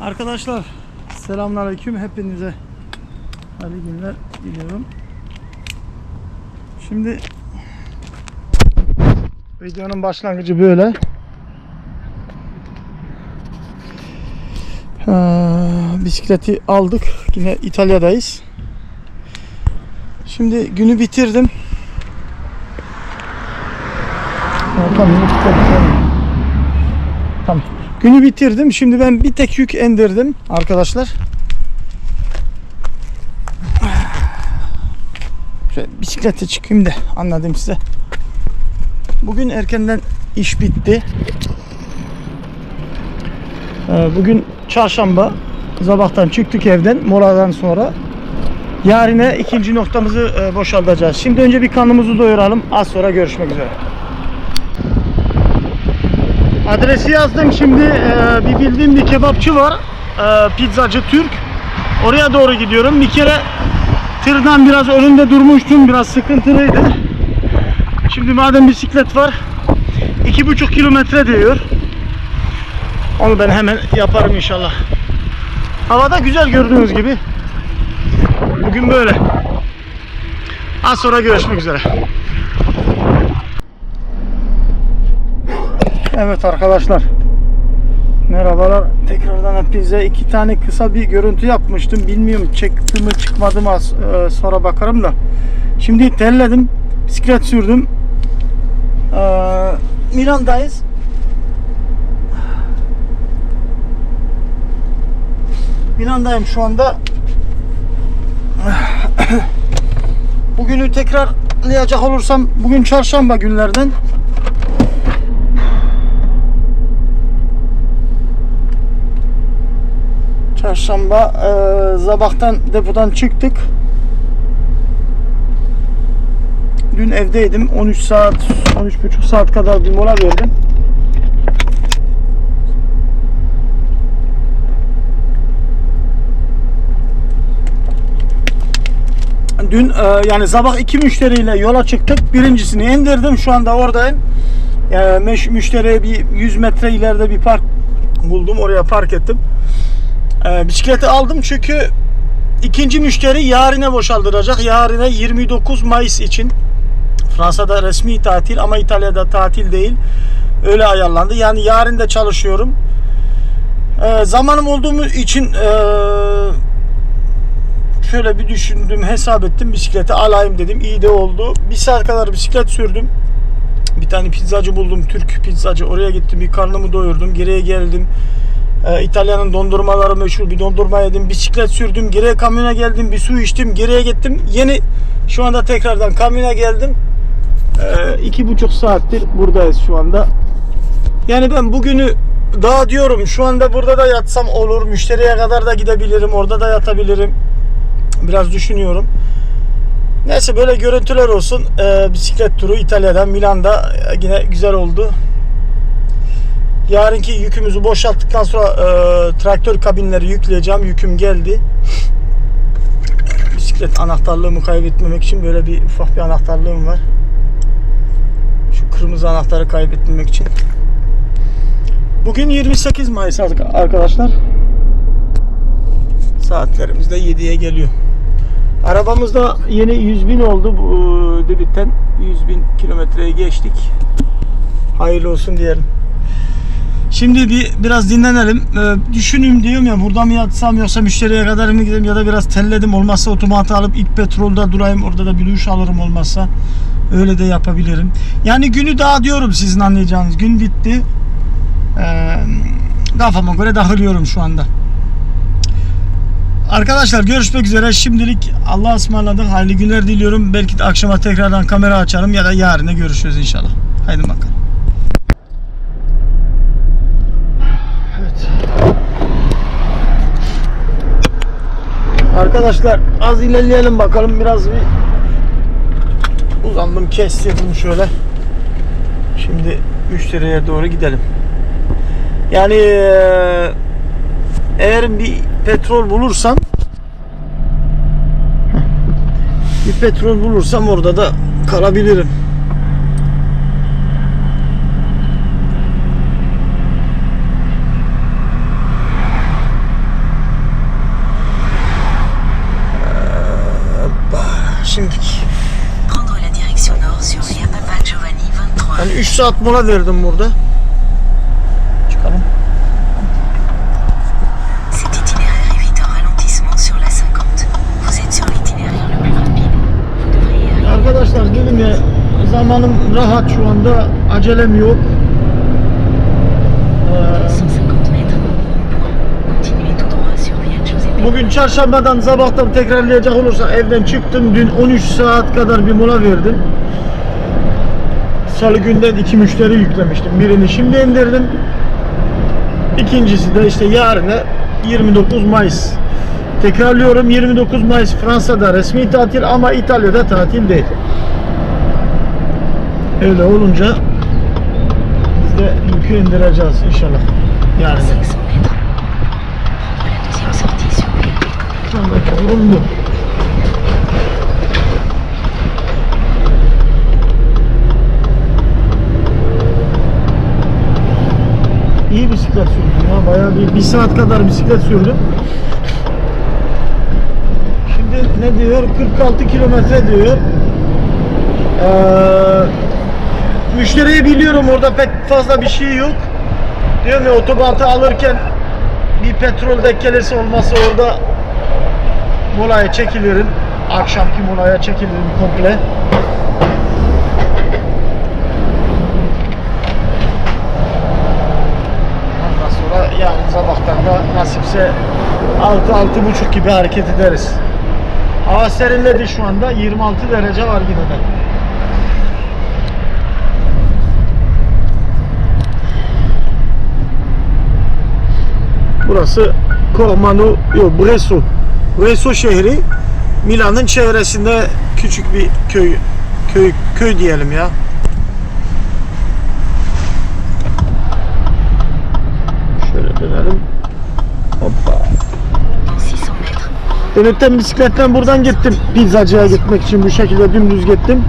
Arkadaşlar selamünaleyküm hepinize hayırlı günler diliyorum. Şimdi videonun başlangıcı böyle. Ee, bisikleti aldık. Yine İtalya'dayız. Şimdi günü bitirdim. Tamam. Tamam. Günü bitirdim. Şimdi ben bir tek yük indirdim arkadaşlar. Şöyle bisiklete çıkayım da anladım size. Bugün erkenden iş bitti. Ee, Bugün çarşamba. Sabahtan çıktık evden moladan sonra. Yarine ikinci noktamızı e, boşaltacağız. Şimdi önce bir karnımızı doyuralım. Az sonra görüşmek üzere. Adresi yazdım şimdi. Ee, bir bildiğim bir kebapçı var. Ee, pizzacı Türk. Oraya doğru gidiyorum. Bir kere tırdan biraz önünde durmuştum. Biraz sıkıntılıydı. Şimdi madem bisiklet var. iki buçuk kilometre diyor. Onu ben hemen yaparım inşallah. Havada güzel gördüğünüz gibi. Bugün böyle. Az sonra görüşmek üzere. Evet arkadaşlar. Merhabalar. Tekrardan hepinize iki tane kısa bir görüntü yapmıştım. Bilmiyorum çıktı mı çıkmadı mı e, sonra bakarım da. Şimdi telledim. Bisiklet sürdüm. Ee, Milan'dayız. Milan'dayım şu anda. Bugünü tekrarlayacak olursam bugün çarşamba günlerden Çarşamba e, sabahtan depodan çıktık. Dün evdeydim. 13 saat, 13,5 saat kadar bir mola verdim. Dün e, yani sabah iki müşteriyle yola çıktık. Birincisini indirdim. Şu anda oradayım. Yani meş- müşteriye bir 100 metre ileride bir park buldum. Oraya park ettim. Ee, bisikleti aldım çünkü ikinci müşteri yarine boşaldıracak. Yarine 29 Mayıs için. Fransa'da resmi tatil ama İtalya'da tatil değil. Öyle ayarlandı. Yani yarın da çalışıyorum. Ee, zamanım olduğum için ee, şöyle bir düşündüm, hesap ettim. Bisikleti alayım dedim. İyi de oldu. Bir saat kadar bisiklet sürdüm. Bir tane pizzacı buldum. Türk pizzacı. Oraya gittim. Bir karnımı doyurdum. Geriye geldim. Ee, İtalya'nın dondurmaları meşhur bir dondurma yedim. Bisiklet sürdüm. Geriye kamyona geldim. Bir su içtim. Geriye gittim. Yeni şu anda tekrardan kamyona geldim. Ee, iki buçuk saattir buradayız şu anda. Yani ben bugünü daha diyorum şu anda burada da yatsam olur. Müşteriye kadar da gidebilirim. Orada da yatabilirim. Biraz düşünüyorum. Neyse böyle görüntüler olsun. Ee, bisiklet turu İtalya'dan Milan'da e, yine güzel oldu. Yarınki yükümüzü boşalttıktan sonra e, traktör kabinleri yükleyeceğim. Yüküm geldi. Bisiklet anahtarlığımı kaybetmemek için böyle bir ufak bir anahtarlığım var. Şu kırmızı anahtarı kaybetmemek için. Bugün 28 Mayıs arkadaşlar. Saatlerimiz de 7'ye geliyor. Arabamızda yeni 100 bin oldu bu debitten 100 bin kilometreye geçtik. Hayırlı olsun diyelim. Şimdi bir biraz dinlenelim. Ee, düşüneyim diyorum ya burada mı yatsam yoksa müşteriye kadar mı gideyim ya da biraz telledim olmazsa otomatı alıp ilk petrolda durayım orada da bir duş alırım olmazsa öyle de yapabilirim. Yani günü daha diyorum sizin anlayacağınız gün bitti. Ee, kafama göre dağılıyorum şu anda. Arkadaşlar görüşmek üzere. Şimdilik Allah'a ısmarladık. Hayırlı günler diliyorum. Belki de akşama tekrardan kamera açarım ya da yarına görüşürüz inşallah. Haydi bakalım. Arkadaşlar az ilerleyelim bakalım biraz bir uzandım kestirdim şöyle. Şimdi müşteriye doğru gidelim. Yani eee, eğer bir petrol bulursam bir petrol bulursam orada da kalabilirim. şimdilik. Prendre la direction nord sur Via Papa Giovanni 23. Yani 3 saat mola verdim burada. Çıkalım. Cet itinéraire évite un ralentissement sur la 50. Vous êtes sur l'itinéraire le plus rapide. Vous devriez y arriver. Arkadaşlar dedim ya zamanım rahat şu anda acelem yok. 150 mètres. Rond-point. Continuez tout droit sur Via Giuseppe. Bugün çarşambadan sabahtan tekrarlayacak olursa evden çıktım. Dün 13 saat kadar bir mola verdim. Salı günden iki müşteri yüklemiştim. Birini şimdi indirdim. İkincisi de işte yarına 29 Mayıs. Tekrarlıyorum 29 Mayıs Fransa'da resmi tatil ama İtalya'da tatil değil. Öyle olunca biz de yükü indireceğiz inşallah. Yani 500 mètres. Prendre la deuxième sortie sur Via Piccoli. şu andaki durum bu. İyi bisiklet sürdüm ya. Bayağı bir, bir saat kadar bisiklet sürdüm. Şimdi ne diyor? 46 kilometre diyor. Ee, müşteriyi biliyorum orada pek fazla bir şey yok. Diyorum ya otobantı alırken bir petrol dekkelesi olmasa orada molaya çekilirim. Akşamki molaya çekilirim komple. Ondan sonra yarın sabahtan da nasipse 6-6.30 gibi hareket ederiz. Hava serinledi şu anda. 26 derece var yine de. Burası Cormano, yok Bresso. Bresso şehri Milan'ın çevresinde küçük bir köy köy köy diyelim ya. Dönükten bisikletten buradan gittim. Pizzacıya gitmek için bu şekilde dümdüz gittim.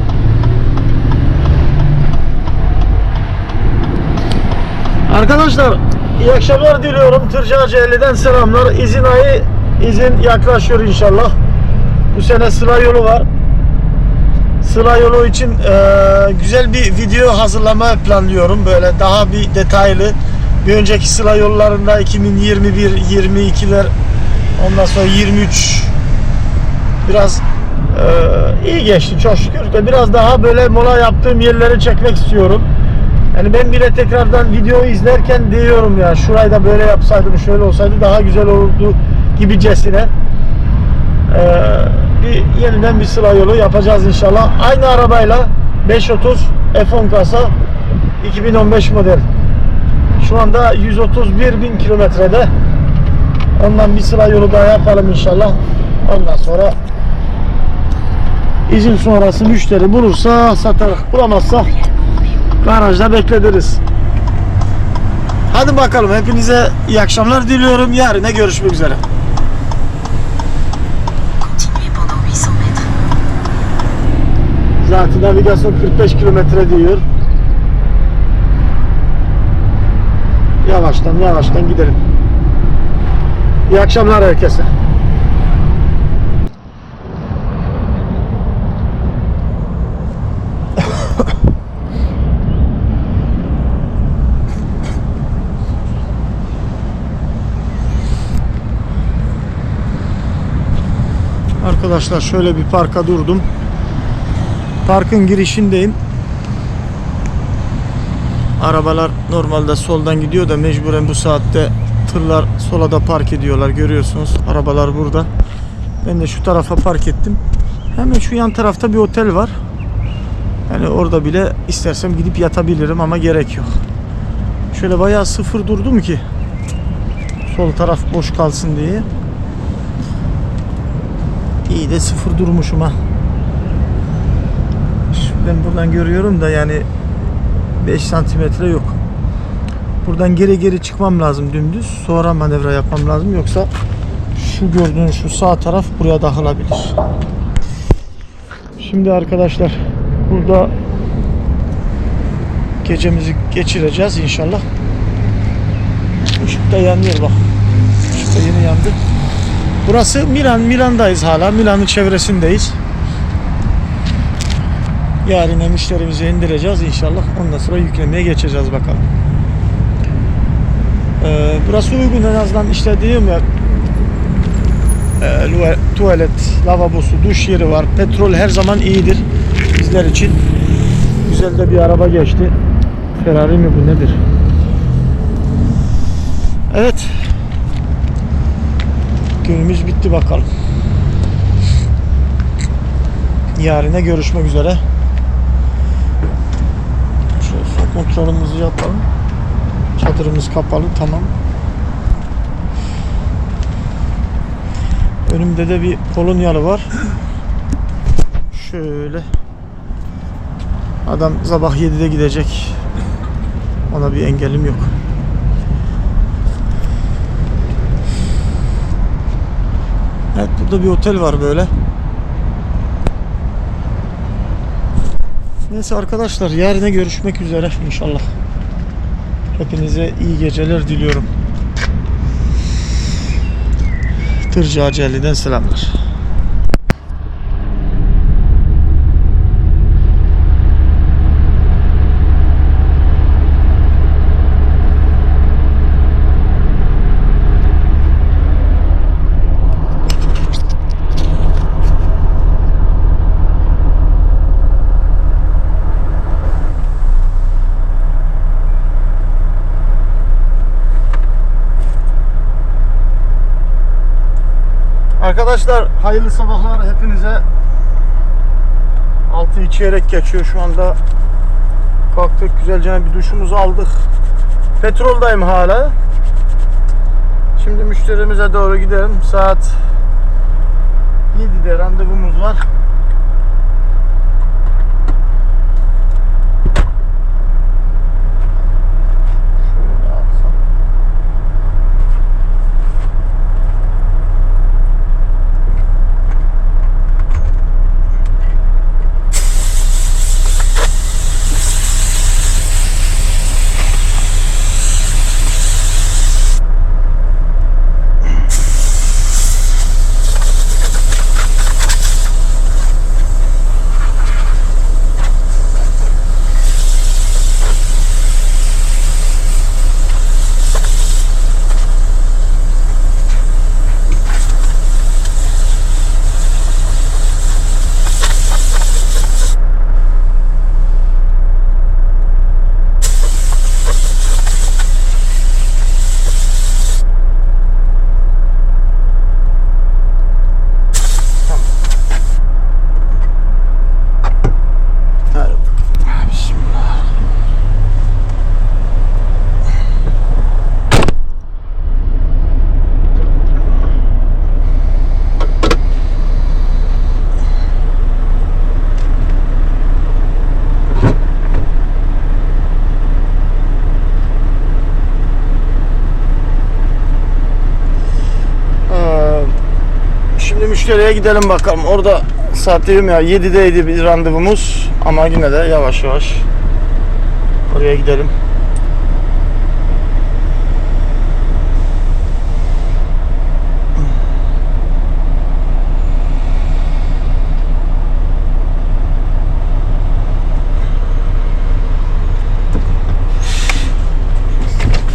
Arkadaşlar iyi akşamlar diliyorum. Tırcı Cehli'den selamlar. İzin ayı izin yaklaşıyor inşallah. Bu sene sıra yolu var. Sıra yolu için eee, güzel bir video hazırlama planlıyorum. Böyle daha bir detaylı. Bir önceki sıra yollarında 2021, 22'ler ondan sonra 23 biraz eee, iyi geçti çok şükür de biraz daha böyle mola yaptığım yerleri çekmek istiyorum. Yani ben bile tekrardan video izlerken diyorum ya şurayı da böyle yapsaydım şöyle olsaydı daha güzel olurdu gibicesine. Ee, bir yeniden bir sıra yolu yapacağız inşallah. Aynı arabayla 530 F10 kasa 2015 model. Şu anda 131 bin kilometrede. Ondan bir sıra yolu daha yapalım inşallah. Ondan sonra izin sonrası müşteri bulursa satarız. Bulamazsa garajda beklediriz. Hadi bakalım hepinize iyi akşamlar diliyorum. Yarına görüşmek üzere. Continuez pendant 800 mètres. Zaten navigasyon 45 kilometre diyor. Yavaştan yavaştan gidelim. İyi akşamlar herkese. Arkadaşlar şöyle bir parka durdum. Parkın girişindeyim. Arabalar normalde soldan gidiyor da mecburen bu saatte tırlar sola da park ediyorlar görüyorsunuz. Arabalar burada. Ben de şu tarafa park ettim. Hemen şu yan tarafta bir otel var. Yani orada bile istersem gidip yatabilirim ama gerek yok. Şöyle bayağı sıfır durdum ki sol taraf boş kalsın diye. İyi de sıfır durmuşum ha. Ben buradan görüyorum da yani 5 santimetre yok. Buradan geri geri çıkmam lazım dümdüz. Sonra manevra yapmam lazım. Yoksa şu gördüğün şu sağ taraf buraya dağılabilir. Şimdi arkadaşlar burada gecemizi geçireceğiz inşallah. Işık da yanıyor bak. Işık da yeni yandı. Burası Milan. Milan'dayız hala. Milan'ın çevresindeyiz. Yarın müşterimizi indireceğiz inşallah. Ondan sonra yüklemeye geçeceğiz bakalım. Ee, burası uygun en azından işte diyeyim ya e, lue- tuvalet, lavabosu, duş yeri var. Petrol her zaman iyidir bizler için. Güzel de bir araba geçti. Ferrari mi bu nedir? Evet. Günümüz bitti bakalım. Yarına görüşmek üzere. Şöyle kontrolümüzü yapalım. Çadırımız kapalı tamam. Önümde de bir kolonyalı var. Şöyle. Adam sabah 7'de gidecek. Ona bir engelim yok. Evet burada bir otel var böyle. Neyse arkadaşlar yarına görüşmek üzere inşallah. Hepinize iyi geceler diliyorum. Tırcı Aceli'den selamlar. Arkadaşlar hayırlı sabahlar hepinize. Altı çeyrek geçiyor şu anda. Kalktık güzelce bir duşumuzu aldık. Petroldayım hala. Şimdi müşterimize doğru gidelim. Saat 7'de randevumuz var. Şöyle alsam. Hadi. Bismillah. Ee, Müşteriye gidelim bakalım. Orada saat diyorum ya 7'deydi bir randevumuz ama yine de yavaş yavaş oraya gidelim.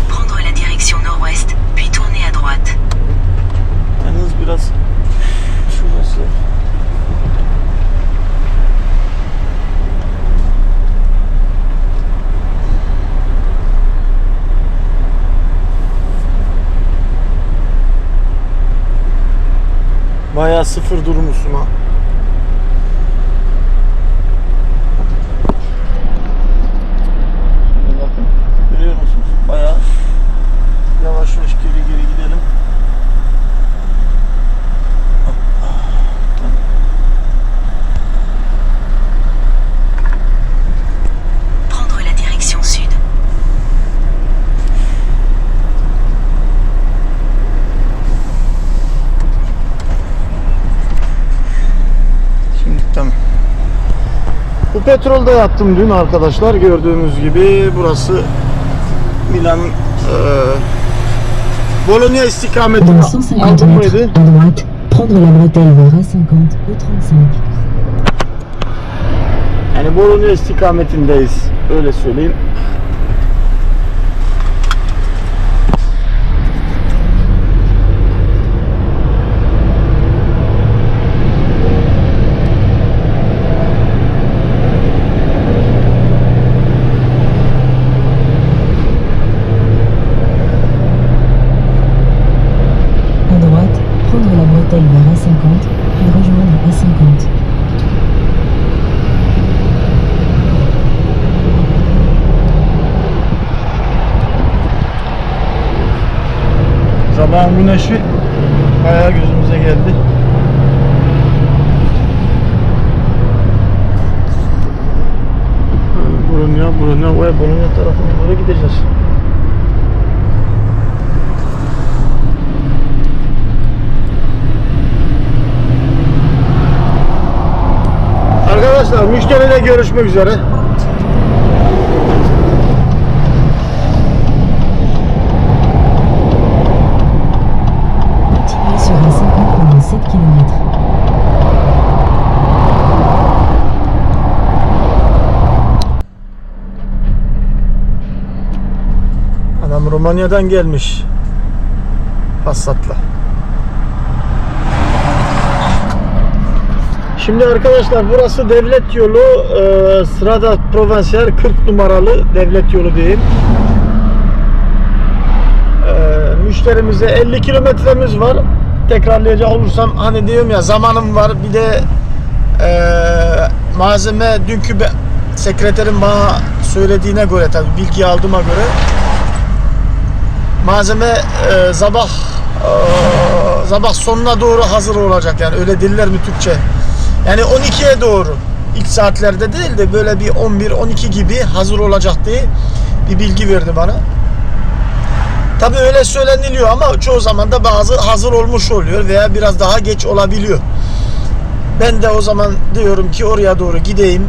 Prendre la direction nord-ouest, puis tourner à droite. Yalnız biraz şurası Bayağı sıfır durmuşsun ha. Şimdi bakın görüyor musunuz? Bayağı yavaş yavaş geri geri gidelim. Prendre la direction sud. Şimdi tamam. Bu petrolde yattım dün arkadaşlar gördüğünüz gibi burası Milan'ın eee Bologna istikameti Dans 150 aldım mètres mıydı? à droite, prendre la bretelle vers A50 au 35. Yani Yani Bologna istikametindeyiz. Öyle söyleyeyim. Sabahın güneşi bayağı gözümüze geldi. Bologna, Bologna ve Bologna tarafına doğru gideceğiz. Arkadaşlar müşteriyle görüşmek üzere. Adam Romanya'dan gelmiş. Passat'la. Şimdi arkadaşlar burası devlet yolu e, Strada Provincial 40 numaralı devlet yolu diyeyim. E, müşterimize 50 kilometremiz var. Tekrarlayacak olursam hani diyorum ya zamanım var bir de e, malzeme dünkü be, sekreterin bana söylediğine göre tabi bilgi aldığıma göre malzeme e, sabah e, sabah sonuna doğru hazır olacak yani öyle diller mi Türkçe? Yani 12'ye doğru ilk saatlerde değil de böyle bir 11-12 gibi hazır olacak diye bir bilgi verdi bana. Tabi öyle söyleniliyor ama çoğu zaman da bazı hazır olmuş oluyor veya biraz daha geç olabiliyor. Ben de o zaman diyorum ki oraya doğru gideyim.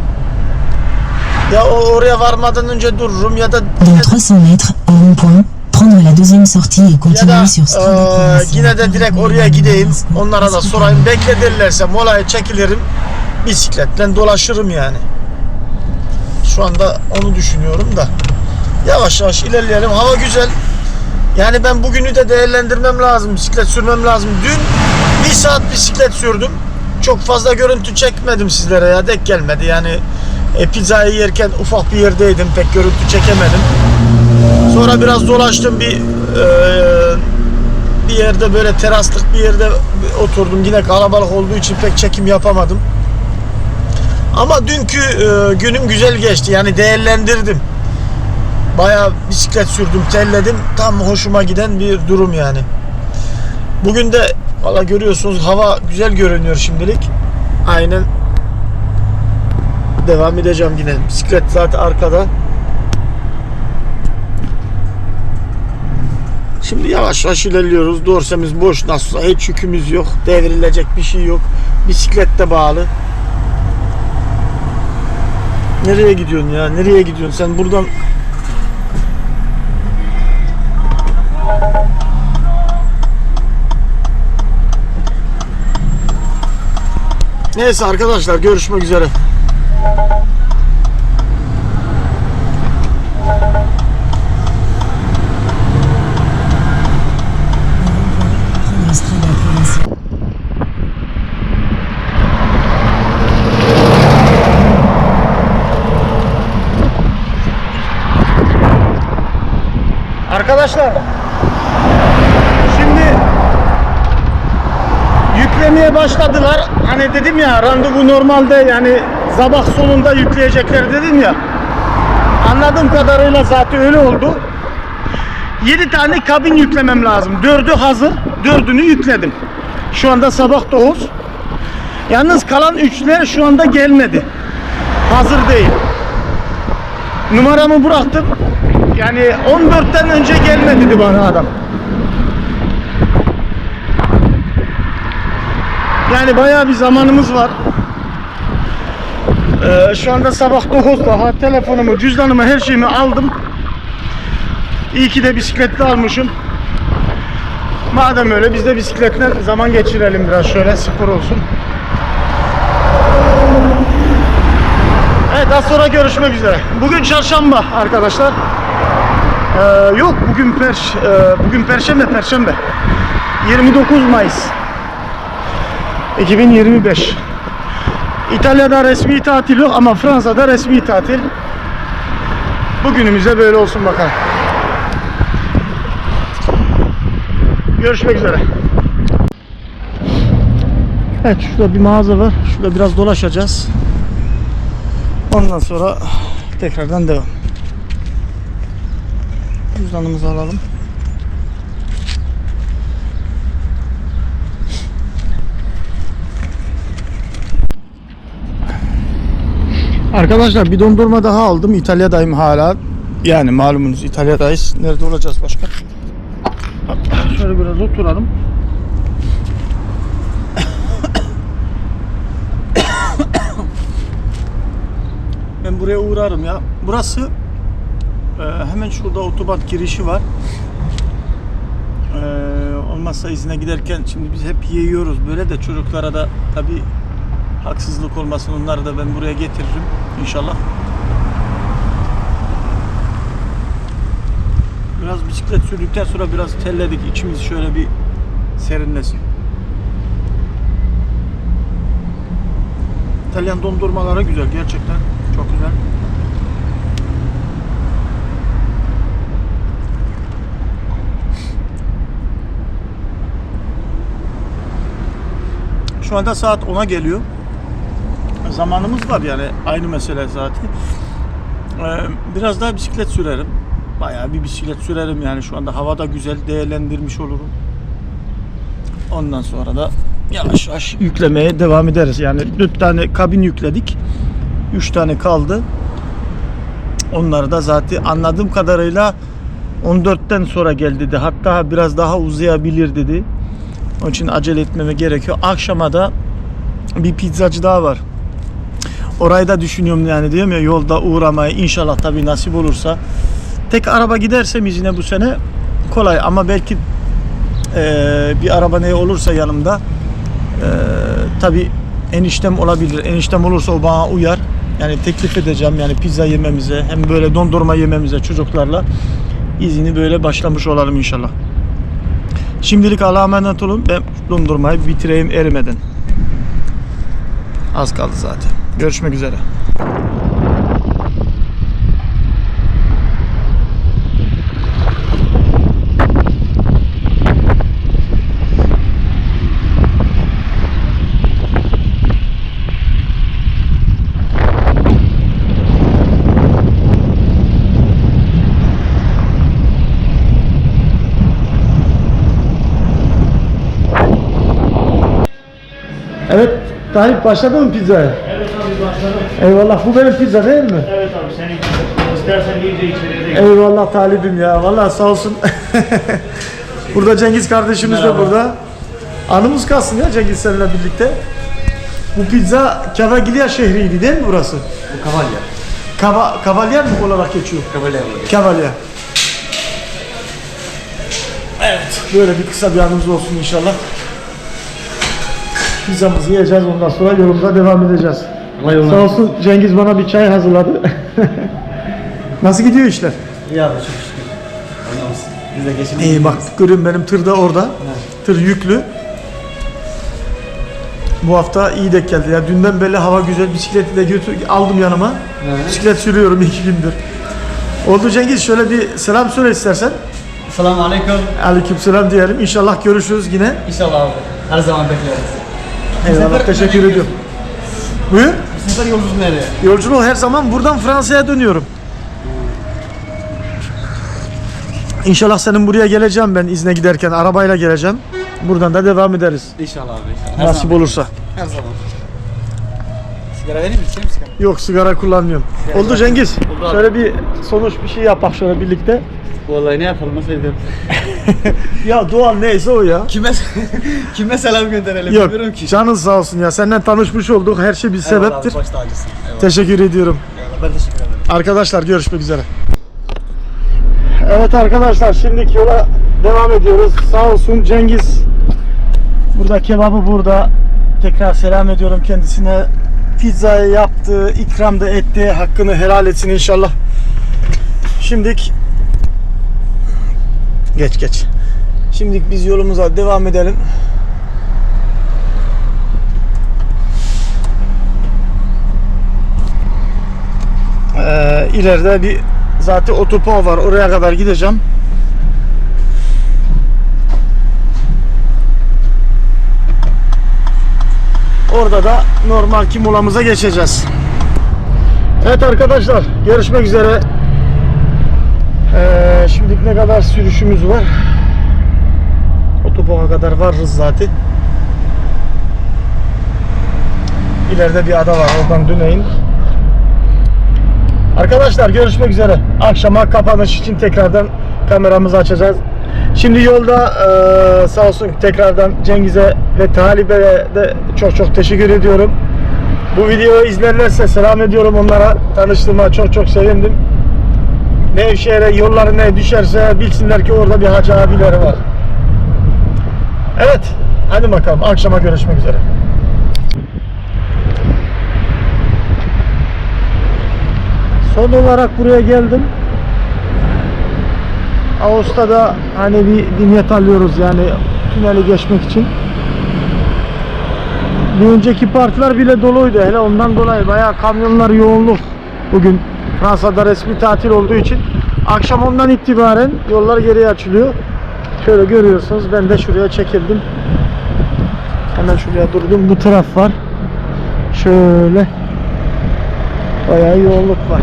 Ya oraya varmadan önce dururum ya da Dans 300 mètres, au rond-point, prendre la deuxième sortie et ya da continuer sur Strada eee, Provinciale. yine de direkt oraya gideyim. Onlara da sorayım. Bekle derlerse molaya çekilirim. Bisikletle dolaşırım yani. Şu anda onu düşünüyorum da. Yavaş yavaş ilerleyelim. Hava güzel. Yani ben bugünü de değerlendirmem lazım. Bisiklet sürmem lazım. Dün bir saat bisiklet sürdüm. Çok fazla görüntü çekmedim sizlere ya. Dek gelmedi yani. E, pizzayı yerken ufak bir yerdeydim. Pek görüntü çekemedim. Sonra biraz dolaştım bir eee, bir yerde böyle teraslık bir yerde oturdum. Yine kalabalık olduğu için pek çekim yapamadım. Ama dünkü eee, günüm güzel geçti. Yani değerlendirdim. Bayağı bisiklet sürdüm, telledim. Tam hoşuma giden bir durum yani. Bugün de valla görüyorsunuz hava güzel görünüyor şimdilik. Aynen devam edeceğim yine. Bisiklet zaten arkada. Şimdi yavaş yavaş ilerliyoruz. Dorsemiz boş nasılsa hiç yükümüz yok. Devrilecek bir şey yok. Bisiklet de bağlı. Nereye gidiyorsun ya? Nereye gidiyorsun? Sen buradan Neyse arkadaşlar görüşmek üzere. Arkadaşlar şimdi yüklemeye başladılar. Hani dedim ya randevu normalde yani sabah sonunda yükleyecekler dedim ya. Anladığım kadarıyla zaten öyle oldu. 7 tane kabin yüklemem lazım. 4'ü hazır. 4'ünü yükledim. Şu anda sabah 9. Yalnız kalan 3'ler şu anda gelmedi. Hazır değil. Numaramı bıraktım. Yani 14'ten önce gelme dedi bana adam. Yani bayağı bir zamanımız var. Ee, şu anda sabah 9 daha telefonumu, cüzdanımı, her şeyimi aldım. İyi ki de bisikletli almışım. Madem öyle biz de bisikletle zaman geçirelim biraz şöyle spor olsun. Evet az sonra görüşmek üzere. Bugün çarşamba arkadaşlar. Ee, yok bugün perş e, bugün perşembe perşembe. 29 Mayıs 2025. İtalya'da resmi tatil yok ama Fransa'da resmi tatil. Bugünümüze böyle olsun bakalım. Görüşmek üzere. Evet şurada bir mağaza var. Şurada biraz dolaşacağız. Ondan sonra tekrardan devam. Cüzdanımızı alalım. Arkadaşlar bir dondurma daha aldım. İtalya'dayım hala. Yani malumunuz İtalya'dayız. Nerede olacağız başka? Şöyle biraz oturalım. Ben buraya uğrarım ya. Burası e, hemen şurada otoban girişi var. E, olmazsa izine giderken şimdi biz hep yiyoruz böyle de çocuklara da tabi haksızlık olmasın onları da ben buraya getiririm inşallah. Biraz bisiklet sürdükten sonra biraz terledik. içimiz şöyle bir serinlesin. İtalyan dondurmaları güzel gerçekten. Çok güzel. Anda saat 10'a geliyor. Zamanımız var yani aynı mesele zaten. Ee, biraz daha bisiklet sürerim. Bayağı bir bisiklet sürerim yani şu anda havada güzel değerlendirmiş olurum. Ondan sonra da yavaş yavaş yüklemeye devam ederiz. Yani 4 tane kabin yükledik. 3 tane kaldı. Onları da zaten anladığım kadarıyla 14'ten sonra gel dedi. Hatta biraz daha uzayabilir dedi. Onun için acele etmeme gerekiyor. Akşama da bir pizzacı daha var. Orayı da düşünüyorum yani diyorum ya yolda uğramayı inşallah tabii nasip olursa. Tek araba gidersem yine bu sene kolay ama belki eee, bir araba ne olursa yanımda eee tabii eniştem olabilir. Eniştem olursa o bana uyar. Yani teklif edeceğim yani pizza yememize hem böyle dondurma yememize çocuklarla izini böyle başlamış olalım inşallah. Şimdilik Allah'a emanet olun. Ben dondurmayı bitireyim erimeden. Az kaldı zaten. Görüşmek üzere. Talip başladı mı pizzaya? Evet abi başladım. Eyvallah, bu benim pizza değil mi? Evet abi senin istersen iyice içeriye de Eyvallah talibim ya. Vallahi sağ olsun. burada Cengiz kardeşimiz de Merhaba. burada. Anımız kalsın ya Cengiz seninle birlikte. Bu pizza Cavaglia şehriydi değil mi burası? Bu kavalya. Kava, Kavalyer mi olarak geçiyor? Kavalya. Kavalya. Evet. Böyle bir kısa bir anımız olsun inşallah. Pizzamızı yiyeceğiz ondan sonra yolumuza devam edeceğiz. Yoluna. Sağ olsun Cengiz bana bir çay hazırladı. Nasıl gidiyor işler? İyi abi çok şükür. Oynamışsın. Biz de geçen İyi bak görüyorum benim tır da orada. Tır yüklü. Bu hafta iyi denk geldi. Ya dünden beri hava güzel. Bisikleti de götür aldım yanıma. Evet. Bisiklet sürüyorum iki gündür. Oldu Cengiz şöyle bir selam söyle istersen. Selamun aleyküm. Aleykümselam diyelim. İnşallah görüşürüz yine. İnşallah abi. Her zaman bekleriz. Eyvallah teşekkür ediyorum. Buyur. Bu sefer yolculuğumuz nereye? Yolculuğu her zaman buradan Fransa'ya dönüyorum. İnşallah senin buraya geleceğim ben izne giderken arabayla geleceğim. Buradan da devam ederiz. İnşallah abi inşallah. Her Nasip zaman. olursa. Her zaman. Sigara vereyim mi? İçeyim sigara? Yok sigara kullanmıyorum. Oldu Cengiz. Oldu abi. Şöyle bir sonuç bir şey yapak şöyle birlikte. Vallahi ne yapalım nasıl edelim? Ya Doğan neyse o ya. Kime kime selam gönderelim Yok bilmiyorum ki. canın sağ olsun ya. Senden tanışmış olduk. Her şey bir Eyvallah sebeptir. Abi, baş tacısın. Eyvallah. Teşekkür ediyorum. Eyvallah. Ben teşekkür ederim. Arkadaşlar görüşmek üzere. Evet arkadaşlar şimdiki yola devam ediyoruz. Sağ olsun Cengiz. Burada kebabı burada. Tekrar selam ediyorum kendisine. Pizzayı yaptığı, ikram da ettiği hakkını helal etsin inşallah. Şimdilik geç geç. Şimdilik biz yolumuza devam edelim. Ee, ileride bir zaten otopo var. Oraya kadar gideceğim. Orada da normal molamıza geçeceğiz. Evet arkadaşlar görüşmek üzere. Ee, şimdilik ne kadar sürüşümüz var? Otoboğa kadar varız zaten. İleride bir ada var oradan döneyin. Arkadaşlar görüşmek üzere. Akşama kapanış için tekrardan kameramızı açacağız. Şimdi yolda eee, sağ olsun tekrardan Cengiz'e ve Talip'e de çok çok teşekkür ediyorum. Bu videoyu izlerlerse selam ediyorum onlara. Tanıştığıma çok çok sevindim. Nevşehir'e yolları ne düşerse bilsinler ki orada bir hacı abileri var. Evet. Hadi bakalım. Akşama görüşmek üzere. Son olarak buraya geldim. Ağustos'ta hani bir vinyet alıyoruz yani tüneli geçmek için. Bir önceki partiler bile doluydu hele ondan dolayı bayağı kamyonlar yoğunluk bugün Fransa'da resmi tatil olduğu için akşam ondan itibaren yollar geriye açılıyor. Şöyle görüyorsunuz ben de şuraya çekildim. Hemen şuraya durdum. Bu taraf var. Şöyle bayağı yoğunluk var.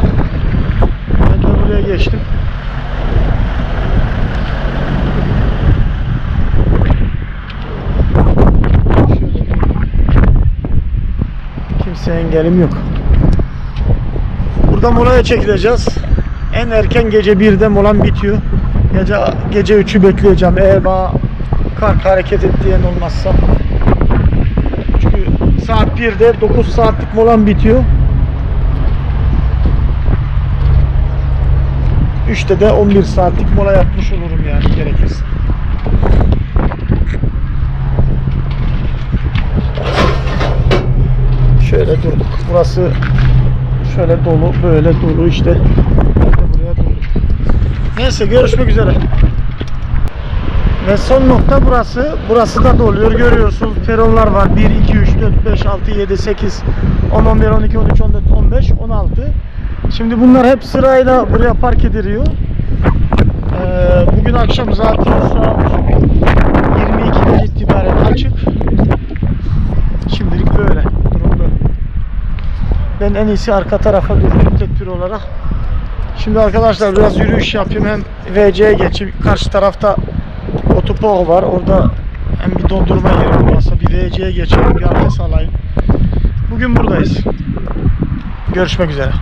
Ben de buraya geçtim. Şöyle. Kimseye engelim yok. Burada molaya çekileceğiz. En erken gece 1'de molam bitiyor. Gece gece 3'ü bekleyeceğim. Eğer bana kalk hareket et diyen olmazsa. Çünkü saat 1'de 9 saatlik molam bitiyor. 3'te de 11 saatlik mola yapmış olurum yani gerekirse. Şöyle durduk. Burası şöyle dolu, böyle dolu işte. Buraya durduk. Neyse görüşmek üzere. Ve son nokta burası. Burası da doluyor. Görüyorsunuz peronlar var. 1, 2, 3, 4, 5, 6, 7, 8, 10, 11, 12, 13, 14, 15, 16. Şimdi bunlar hep sırayla buraya park ediliyor. Ee, bugün akşam zaten saat 22'den itibaren açık. Şimdilik böyle. Durum böyle. Ben en iyisi arka tarafa durdum tedbir olarak. Şimdi arkadaşlar biraz yürüyüş yapayım hem VC'ye geçeyim. Karşı tarafta Otopog var. Orada hem bir dondurma yerim olmazsa bir VC'ye geçeyim bir abdest alayım. Bugün buradayız. Görüşmek üzere.